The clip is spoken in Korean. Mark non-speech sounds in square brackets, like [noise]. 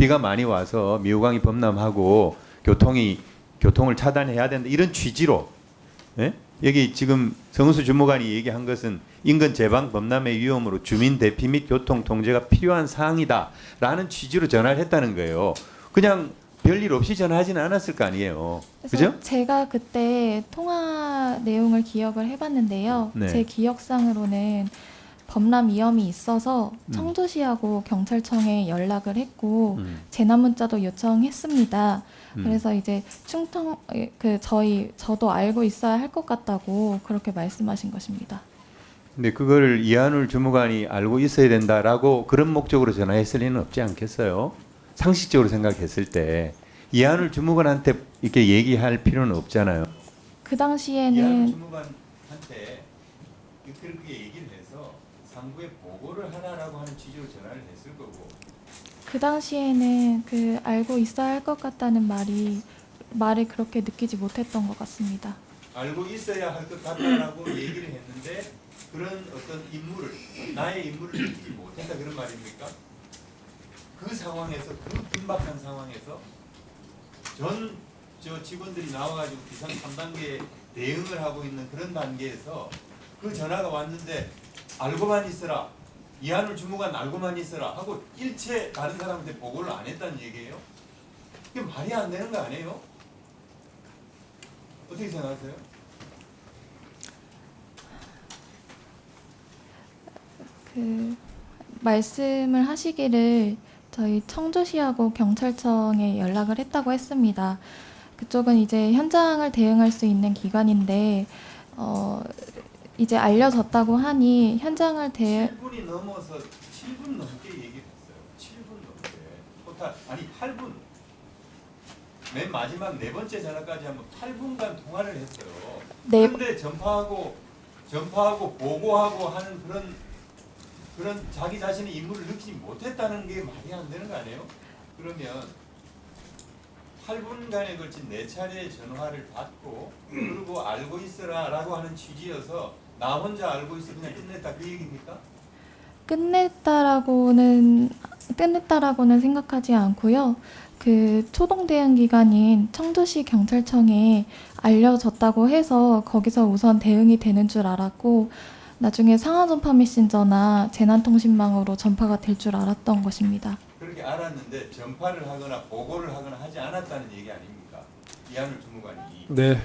비가 많이 와서 미호강이 범람하고 교통이 교통을 차단해야 된다 이런 취지로 예? 여기 지금 정은수 주무관이 얘기한 것은 인근 제방 범람의 위험으로 주민 대피 및 교통 통제가 필요한 사항이다라는 취지로 전화를 했다는 거예요. 그냥 별일 없이 전화하지는 않았을 거 아니에요. 그죠? 제가 그때 통화 내용을 기억을 해봤는데요. 네. 제 기억상으로는 범람 위험이 있어서 음. 청주시하고 경찰청에 연락을 했고 음, 재난 문자도 요청했습니다. 음. 그래서 이제 충청 그 저희 저도 알고 있어야 할 것 같다고 그렇게 말씀하신 것입니다. 근데 그걸 이한울 주무관이 알고 있어야 된다라고 그런 목적으로 전화했을 리는 없지 않겠어요? 상식적으로 생각했을 때 이한울 주무관한테 이렇게 얘기할 필요는 없잖아요. 그 이한울 당시에는 주무관한테 그렇게 얘기를 해서 상부에 보고를 하라라고 하는 취지로 전화를 했을 거고 그 당시에는 그 알고 있어야 할 것 같다는 말이 말을 그렇게 느끼지 못했던 것 같습니다. 알고 있어야 할 것 같다라고 [clears throat] 얘기를 했는데 그런 어떤 임무를 나의 임무를 느끼지 못한다 그런 말입니까? 그 상황에서 그 긴박한 상황에서 전 저 직원들이 나와가지고 비상 3단계 대응을 하고 있는 그런 단계에서 그 전화가 왔는데 알고만 있어라 이한울 주무관 알고만 있어라 하고 일체 다른 사람한테 보고를 안 했다는 얘기예요? 이게 말이 안 되는 거 아니에요? 어떻게 생각하세요? 그 말씀을 하시기를 저희 청주시하고 경찰청에 연락을 했다고 했습니다. 그쪽은 이제 현장을 대응할 수 있는 기관인데 어 이제 알려졌다고 하니 현장을 대 7분이 넘어서 7분 넘게 얘기를 했어요. 7분 넘게. 토탈 아니 8분. 맨 마지막 네 번째 전화까지 하면 8분간 통화를 했어요. 네 그런데 전파하고 전파하고 보고하고 하는 그런 그런 자기 자신의 임무를 느끼지 못했다는 게 말이 안 되는 거 아니에요? 그러면 8분간에 걸친 네 차례의 전화를 받고 그리고 알고 있어라라고 하는 취지여서 나 혼자 알고 있어 그냥 끝냈다 그 얘기입니까? 끝냈다라고는 끝냈다라고는 생각하지 않고요. 그 초동 대응 기관인 청주시 경찰청에 알려졌다고 해서 거기서 우선 대응이 되는 줄 알았고 나중에 상하 전파 메신저나 재난통신망으로 전파가 될 줄 알았던 것입니다. 그렇게 알았는데 전파를 하거나 보고를 하거나 하지 않았다는 얘기 아닙니까? 이한울 주무관이 네,